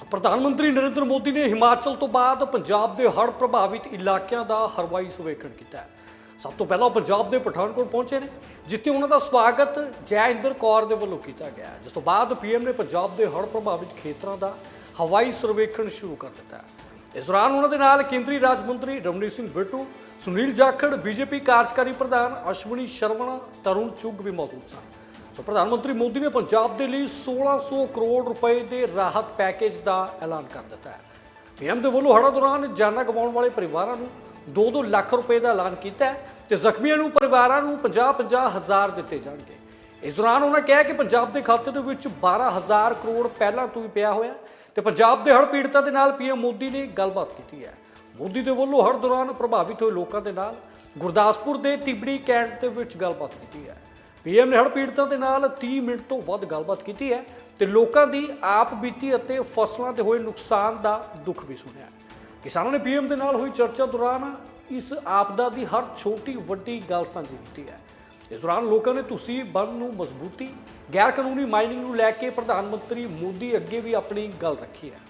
ਪ੍ਰਧਾਨ ਮੰਤਰੀ ਨਰਿੰਦਰ ਮੋਦੀ ਨੇ ਹਿਮਾਚਲ ਤੋਂ ਬਾਅਦ ਪੰਜਾਬ ਦੇ ਹੜ੍ਹ ਪ੍ਰਭਾਵਿਤ ਇਲਾਕਿਆਂ ਦਾ ਹਰਵਾਈ ਸਰਵੇਖਣ ਕੀਤਾ ਹੈ। ਸਭ ਤੋਂ ਪਹਿਲਾਂ ਉਹ ਪੰਜਾਬ ਦੇ ਪਠਾਨਕੋਟ ਪਹੁੰਚੇ ਨੇ, ਜਿੱਥੇ ਉਹਨਾਂ ਦਾ ਸਵਾਗਤ ਜੈਇੰਦਰ ਕੌਰ ਦੇ ਵੱਲੋਂ ਕੀਤਾ ਗਿਆ ਜਿਸ ਤੋਂ ਬਾਅਦ ਪੀਐਮ ਨੇ ਪੰਜਾਬ ਦੇ ਹੜ੍ਹ ਪ੍ਰਭਾਵਿਤ ਖੇਤਰਾਂ ਦਾ ਹਵਾਈ ਸਰਵੇਖਣ ਸ਼ੁਰੂ ਕਰ ਦਿੱਤਾ ਹੈ। ਇਸ ਦੌਰਾਨ ਉਹਨਾਂ ਦੇ ਨਾਲ ਕੇਂਦਰੀ ਰਾਜ ਮੰਤਰੀ ਰਵਨੀਤ ਸਿੰਘ ਬਿੱਟੂ, ਸੁਨੀਲ ਜਾਖੜ, ਬੀਜੇਪੀ ਕਾਰਜਕਾਰੀ ਪ੍ਰਧਾਨ ਅਸ਼ਵਨੀ ਸ਼ਰਵਣਾ ਤਰੁਣ ਚੁੱਗ ਵੀ ਮੌਜੂਦ ਸਨ। ਸੋ ਪ੍ਰਧਾਨ ਮੰਤਰੀ ਮੋਦੀ ਨੇ ਪੰਜਾਬ ਦੇ ਲਈ 1600 ਕਰੋੜ ਰੁਪਏ ਦੇ ਰਾਹਤ ਪੈਕੇਜ ਦਾ ਐਲਾਨ ਕਰ ਦਿੱਤਾ ਹੈ। ਪੀਐਮ ਦੇ ਵੱਲੋਂ ਹੜ੍ਹਾਂ ਦੌਰਾਨ ਜਾਨਾਂ ਗਵਾਉਣ ਵਾਲੇ ਪਰਿਵਾਰਾਂ ਨੂੰ 2-2 ਲੱਖ ਰੁਪਏ ਦਾ ਐਲਾਨ ਕੀਤਾ ਹੈ ਤੇ ਜ਼ਖਮੀਆਂ ਨੂੰ ਪਰਿਵਾਰਾਂ ਨੂੰ 50-50 ਹਜ਼ਾਰ ਦਿੱਤੇ ਜਾਣਗੇ। ਇਸ ਦੌਰਾਨ ਉਹਨਾਂ ਕਿਹਾ ਕਿ ਪੰਜਾਬ ਦੇ ਖਾਤੇ ਦੇ ਵਿੱਚ 12000 ਕਰੋੜ ਪਹਿਲਾਂ ਤੋਂ ਹੀ ਪਿਆ ਹੋਇਆ ਹੈ ਤੇ ਪੰਜਾਬ ਦੇ ਹੜ੍ਹ ਪੀੜਤਾਂ ਦੇ ਨਾਲ ਪੀਐਮ ਮੋਦੀ ਨੇ ਗੱਲਬਾਤ ਕੀਤੀ ਹੈ। ਮੋਦੀ ਦੇ ਵੱਲੋਂ ਹੜ੍ਹ ਦੌਰਾਨ ਪ੍ਰਭਾਵਿਤ ਹੋਏ ਲੋਕਾਂ ਦੇ ਨਾਲ ਗੁਰਦਾਸਪੁਰ ਦੇ ਤਿਬੜੀ ਕੈਂਟ ਦੇ ਵਿੱਚ ਗੱਲਬਾਤ ਕੀਤੀ ਹੈ। ਪੀਐਮ ਨੇ ਹੜ੍ਹ ਪੀੜਤਾਂ ਦੇ ਨਾਲ 30 ਮਿੰਟ ਤੋਂ ਵੱਧ ਗੱਲਬਾਤ ਕੀਤੀ ਹੈ ਤੇ ਲੋਕਾਂ ਦੀ ਆਪ ਬੀਤੀ ਅਤੇ ਫਸਲਾਂ ਤੇ ਹੋਏ ਨੁਕਸਾਨ ਦਾ ਦੁੱਖ ਵੀ ਸੁਣਿਆ ਕਿਸਾਨਾਂ ਨੇ ਪੀਐਮ ਦੇ ਨਾਲ ਹੋਈ ਚਰਚਾ ਦੌਰਾਨ ਇਸ ਆਪਦਾ ਦੀ ਹਰ ਛੋਟੀ ਵੱਡੀ ਗੱਲ ਸਾਂਝੀ ਕੀਤੀ ਹੈ। ਇਸ ਦੌਰਾਨ ਲੋਕਾਂ ਨੇ ਤੁਸੀਂ ਬੰਦ ਨੂੰ ਮਜ਼ਬੂਤੀ ਗੈਰ ਕਾਨੂੰਨੀ ਮਾਈਨਿੰਗ ਨੂੰ ਲੈ ਕੇ ਪ੍ਰਧਾਨ ਮੰਤਰੀ ਮੋਦੀ ਅੱਗੇ ਵੀ ਆਪਣੀ ਗੱਲ ਰੱਖੀ ਹੈ।